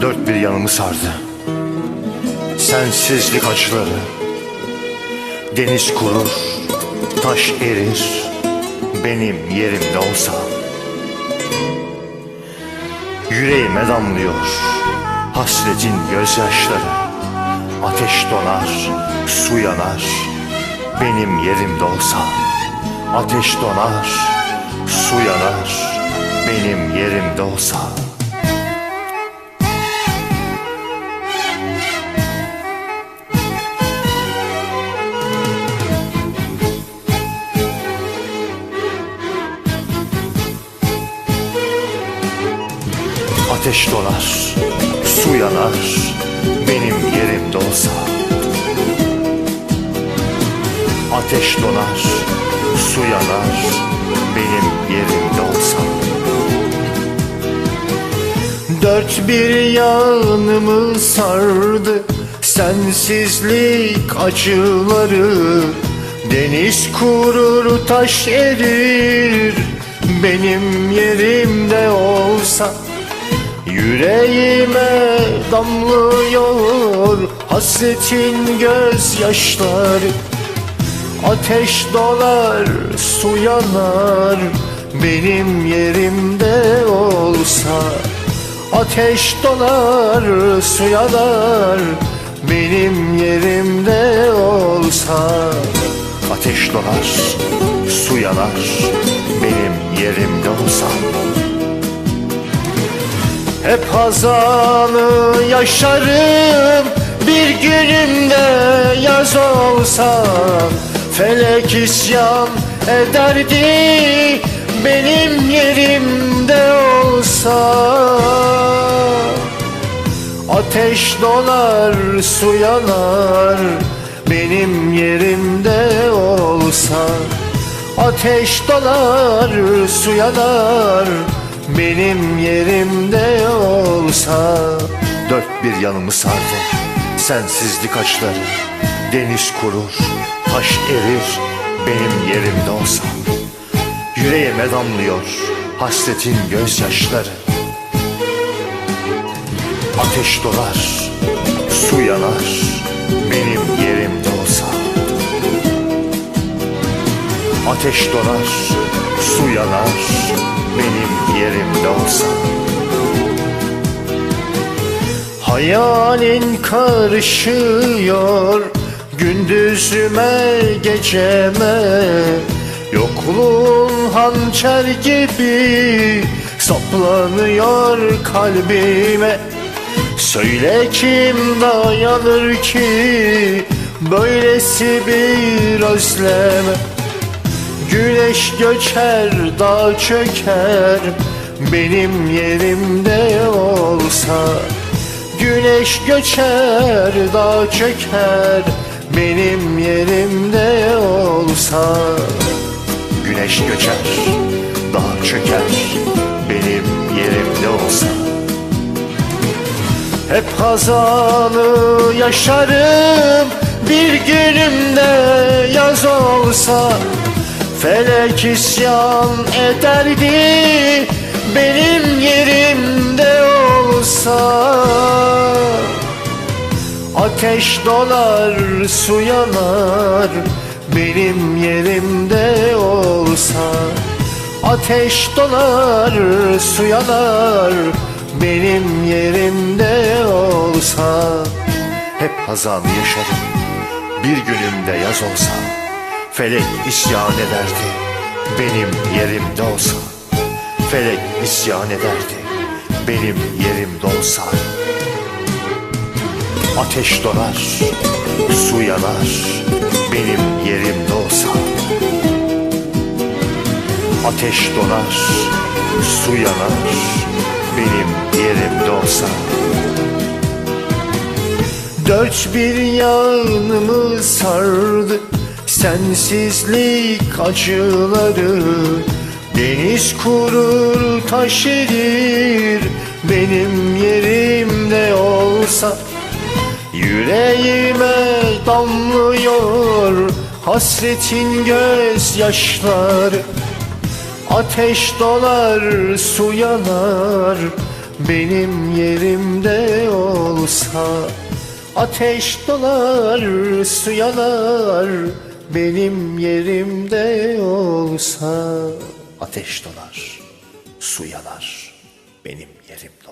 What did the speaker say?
Dört bir yanımı sardı. Sensizlik acıları Deniz kurur Taş erir. Benim yerimde olsa. Yüreğime damlıyor Hasretin gözyaşları. Ateş donar Su yanar. Benim yerimde olsa Ateş donar Su yanar Benim yerimde olsa Ateş donar, su yanar, benim yerimde olsa. Ateş donar, su yanar, benim yerimde olsa. Dört bir yanımı sardı Sensizlik acıları. Deniz kurur taş erir Benim yerimde olsa. Yüreğime damlıyor Hasretin gözyaşları Ateş dolar, su yanar. Benim yerimde olsa Ateş dolar, su yanar. Benim yerimde olsa Ateş dolar, su yanar. Benim yerimde olsa. Hep hazanı yaşarım. Bir günümde yaz olsa Felek isyan ederdi Benim yerimde olsa. Ateş dolar su yanar Benim yerimde olsa. Ateş dolar su yanar benim yerimde olsa. Dört bir yanımı sardı Sensizlik acıları Deniz kurur Taş erir Benim yerimde olsa. Yüreğime damlıyor Hasretin gözyaşları. Ateş dolar Su yanar Benim yerimde olsa. Ateş dolar Su yanar benim yerimde olsa. Hayalin karışıyor gündüzüme geceme Yokluğun hançer gibi saplanıyor kalbime. Söyle kim dayanır ki böylesi bir özleme Güneş göçer, dağ çöker Benim yerimde olsa. Güneş göçer, dağ çöker Benim yerimde olsa. Güneş göçer, dağ çöker Benim yerimde olsa. Hep hazanı yaşarım Bir günümde yaz olsa. Felek isyan ederdi benim yerimde olsa Ateş dolar su yanar. Benim yerimde olsa Ateş dolar su yanar. Benim yerimde olsa Hep hazan yaşarım. Bir günümde yaz olsa Felek isyan ederdi. Benim yerimde olsa Felek isyan ederdi. Benim yerimde olsa Ateş donar, su yanar benim yerimde olsa. Ateş donar, su yanar benim yerimde olsa. Dört bir yanımı sardı Sensizlik acıları. Deniz kurur taş erir Benim yerimde olsa Yüreğime damlıyor Hasretin gözyaşları Ateş dolar su yanar Benim yerimde olsa. Ateş dolar su yanar Benim yerimde olsa. Ateş dolar su yanar Benim yerimde